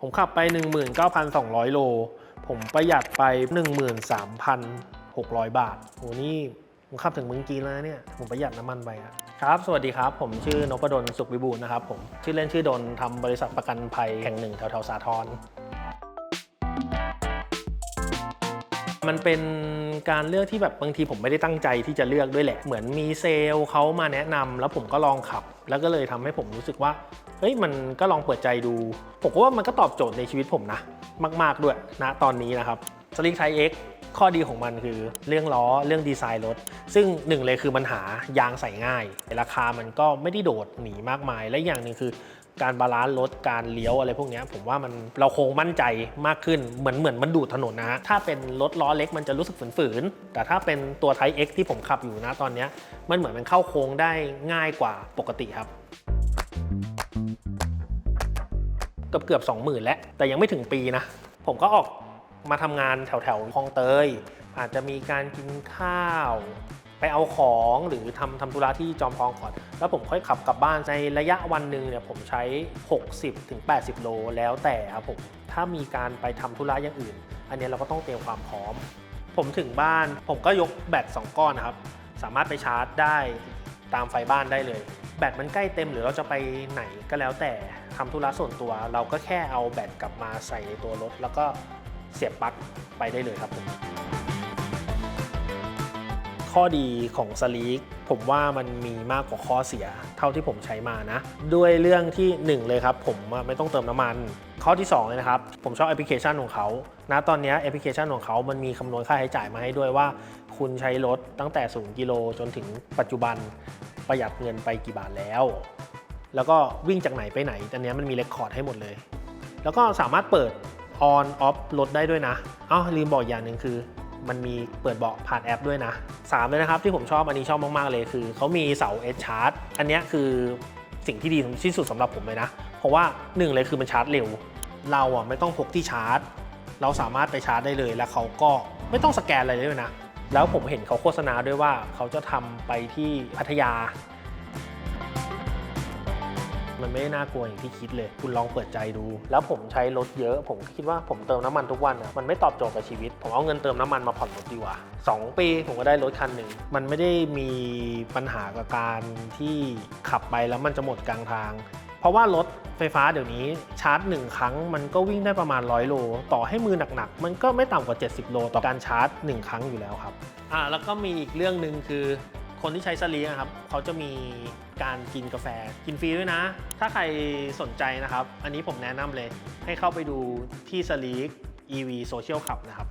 ผมขับไป 19,200 โล ผมประหยัดไป 13,600 บาทโหนี่ผมขับถึงเมืองจีนแล้วเนี่ย ผมประหยัดน้ำมันไปครับ สวัสดีครับ ผมชื่อนพดล สุขวิบูลย์นะครับผม ชื่อเล่นชื่อดนทำบริษัทประกันภัยแห่งหนึ่งแถวแถวสาทร มันเป็นการเลือกที่แบบบางทีผมไม่ได้ตั้งใจที่จะเลือกด้วยแหละ เหมือนมีเซลล์เขามาแนะนำแล้วผมก็ลองขับ แล้วก็เลยทำให้ผมรู้สึกว่า เฮ้ยมันก็ลองเปิดใจดู ผมว่ามันก็ตอบโจทย์ในชีวิตผมนะ มาก ๆด้วยนะตอนนี้นะครับสลิงไทเอ็กข้อดีของมันคือเรื่องล้อเรื่องดีไซน์รถ ซึ่งหนึ่งเลยคือมันหายางใส่ง่าย ราคามันก็ไม่ได้โดดหนีมากมาย และอย่างหนึ่งคือ การบาลานซ์รถการเลี้ยวอะไรพวกนี้ผมว่ามันเราคงมั่นใจมากขึ้นเหมือนเหมือนมันดูดถนนนะฮะถ้าเป็นรถล้อเล็กมันจะรู้สึกฝืนๆแต่ถ้าเป็นตัวไท X ที่ผมขับอยู่นะตอนนี้มันเหมือนมันเข้าโค้งได้ง่ายกว่าปกติครับเกือบเกือบสองหมื่นแล้วแต่ยังไม่ถึงปีนะ ผมก็ออกมาทำงานแถวแถวๆคลองเตย อาจจะมีการกินข้าว ไปเอาของหรือทำทำธุระที่จอมทองก่อน แล้วผมค่อยขับกลับบ้านในระยะวันหนึ่งเนี่ยผมใช้ 60ถึง80 โลแล้วแต่ครับผมถ้ามีการไปทำธุระอย่างอื่น อันเนี้ยเราก็ต้องเตรียมความพร้อม ผมถึงบ้านผมก็ยกแบต 2 ก้อนนะครับ สามารถไปชาร์จได้ตามไฟบ้านได้เลย แบตมันใกล้เต็มหรือเราจะไปไหนก็แล้วแต่ทำธุระส่วนตัว เราก็แค่เอาแบตกลับมาใส่ในตัวรถ แล้วก็เสียบปลั๊กไปได้เลยครับผม ข้อดีของสลีกผมว่ามันมีมากกว่าข้อเสีย เท่าที่ผมใช้มานะ ด้วยเรื่องที่ 1 เลยครับ ผมไม่ต้องเติมน้ำมัน ข้อที่ 2 เลยนะครับ ผมชอบแอปพลิเคชันของเขานะตอนนี้แอปพลิเคชันของเขามันมีคำนวณค่าใช้จ่ายมาให้ด้วยว่า คุณใช้รถตั้งแต่ 0 กิโลจนถึงปัจจุบันประหยัดเงินไปกี่บาทแล้ว แล้วก็วิ่งจากไหนไปไหนตอนนี้มันมีเรคคอร์ดให้หมดเลย แล้วก็สามารถเปิด on off รถได้ด้วยนะอ้าวลืมบอกอย่างหนึ่งคือ มันมีเปิดเบาะผ่านแอปด้วยนะ3เลยนะครับที่ผมชอบอันนี้ชอบมาก ๆ เลยคือเขามีเสา Edge Charge อันนี้คือสิ่งที่ดีที่สุดสำหรับผมเลยนะ เพราะว่า 1 เลยคือมันชาร์จเร็ว เราอะไม่ต้องพกที่ชาร์จ เราสามารถไปชาร์จได้เลย แล้วเขาก็ไม่ต้องสแกนอะไรเลยนะ แล้วผมเห็นเขาโฆษณาด้วยว่าเขาจะทำไปที่พัทยา ไม่ได้น่ากลัวอย่างที่คิดเลย คุณลองเปิดใจดู แล้วผมใช้รถเยอะ ผมคิดว่าผมเติมน้ำมันทุกวันอะมันไม่ตอบโจทย์กับชีวิต ผมเอาเงินเติมน้ำมันมาผ่อนรถดีกว่า 2 ปีผมก็ได้รถคันหนึ่ง มันไม่ได้มีปัญหากับการที่ขับไปแล้วมันจะหมดกลางทาง เพราะว่ารถไฟฟ้าเดี๋ยวนี้ชาร์จ 1 ครั้งมันก็วิ่งได้ประมาณ 100 โล ต่อให้มือหนักๆ มันก็ไม่ต่ำกว่า 70 โล ต่อการชาร์จ 1 ครั้งอยู่แล้วครับอ่าแล้วก็มีอีกเรื่องหนึ่งคือ คนที่ใช้สลีนะครับเขาจะมีการกินกาแฟกินฟรีด้วยนะ ถ้าใครสนใจนะครับ อันนี้ผมแนะนำเลย ให้เข้าไปดูที่สลีก EV Social Club นะครับ